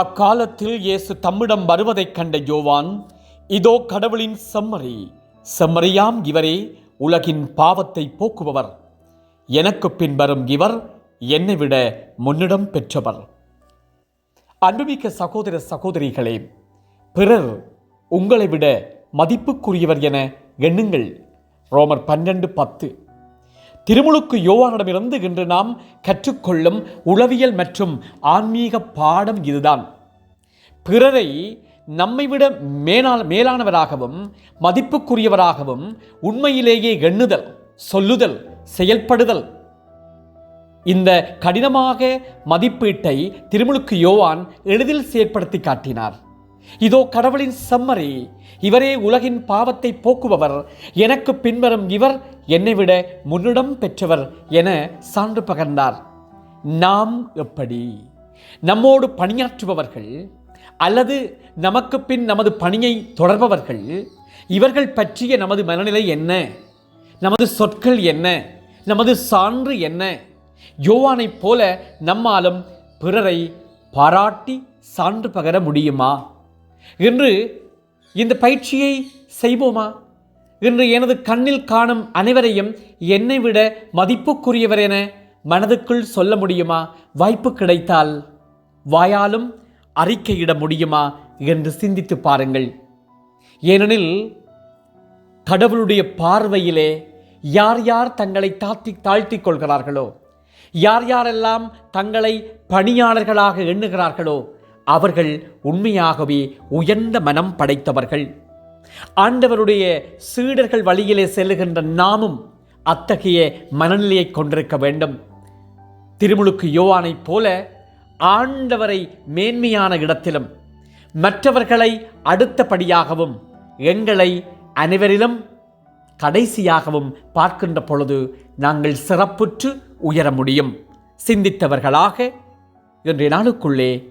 அக்காலத்தில் இயேசு தம்மிடம் வருவதைக் கண்ட யோவான் இதோ கடவுளின் செம்மறி செம்மறியாம் இவரே உலகின் பாவத்தை போக்குபவர். எனக்கு பின்வரும் இவர் என்னை விட முன்னிடம் பெற்றவர். அன்புமிக்க சகோதர சகோதரிகளே பிறர் உங்களை விட மதிப்புக்குரியவர் என எண்ணுங்கள். ரோமர் பன்னெண்டு பத்து. திருமுழுக்கு யோவானிடமிருந்து இன்று நாம் கற்றுக்கொள்ளும் உளவியல் மற்றும் ஆன்மீக பாடம் இதுதான். பிறரை நம்மை விட மேலான மேலானவராகவும் மதிப்புக்குரியவராகவும் உண்மையிலேயே எண்ணுதல் சொல்லுதல் செயல்படுதல். இந்த கடினமாக மதிப்பீட்டை திருமுழுக்கு யோவான் எளிதில் செயற்படுத்தி காட்டினார். இதோ கடவுளின் சம்மரி இவரே உலகின் பாவத்தை போக்குபவர் எனக்கு பின்வரும் இவர் என்னை விட முன்னிடம் பெற்றவர் என சான்று பகர்ந்தார். நாம் எப்படி? நம்மோடு பணியாற்றுபவர்கள் அல்லது நமக்கு பின் நமது பணியை தொடர்பவர்கள்? இவர்கள் பற்றிய நமது மனநிலை என்ன? நமது சொற்கள் என்ன? நமது சான்று என்ன? யோவானைப் போல நம்மாலும் பிறரை பாராட்டி சான்று பகர முடியுமா? என்று இந்த பயிற்சியை செய்வோமா? இன்று எனது கண்ணில் காணும் அனைவரையும் என்னை விட மதிப்புக்குரியவர் என மனதுக்குள் சொல்ல முடியுமா? வாய்ப்பு கிடைத்தால் வாயாலும் அறிக்கையிட முடியுமா என்று சிந்தித்து பாருங்கள். ஏனெனில் கடவுளுடைய பார்வையிலே யார் யார் தங்களை தாழ்த்தி தாழ்த்திக் கொள்கிறார்களோ யார் யாரெல்லாம் தங்களை பணியாளர்களாக எண்ணுகிறார்களோ அவர்கள் உண்மையாகவே உயர்ந்த மனம் படைத்தவர்கள். ஆண்டவருடைய சீடர்கள் வழியிலே செல்லுகின்ற நாமும் அத்தகைய மனநிலையை கொண்டிருக்க வேண்டும். திருமுழுக்கு யோவானைப் போல ஆண்டவரை மேன்மையான இடத்திலும் மற்றவர்களை அடுத்தபடியாகவும் எங்களை அனைவரிலும் கடைசியாகவும் பார்க்கின்ற பொழுது நாங்கள் சிறப்புற்று உயர முடியும். சிந்தித்தவர்களாக இன்றைய நாளுக்குள்ளே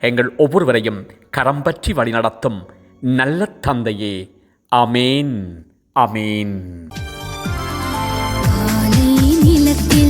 எங்கள் ஒவ்வொருவரையும் கரம் பற்றி வழிநடத்தும் நல்ல தந்தையே. அமேன் அமேன் நிலத்தில்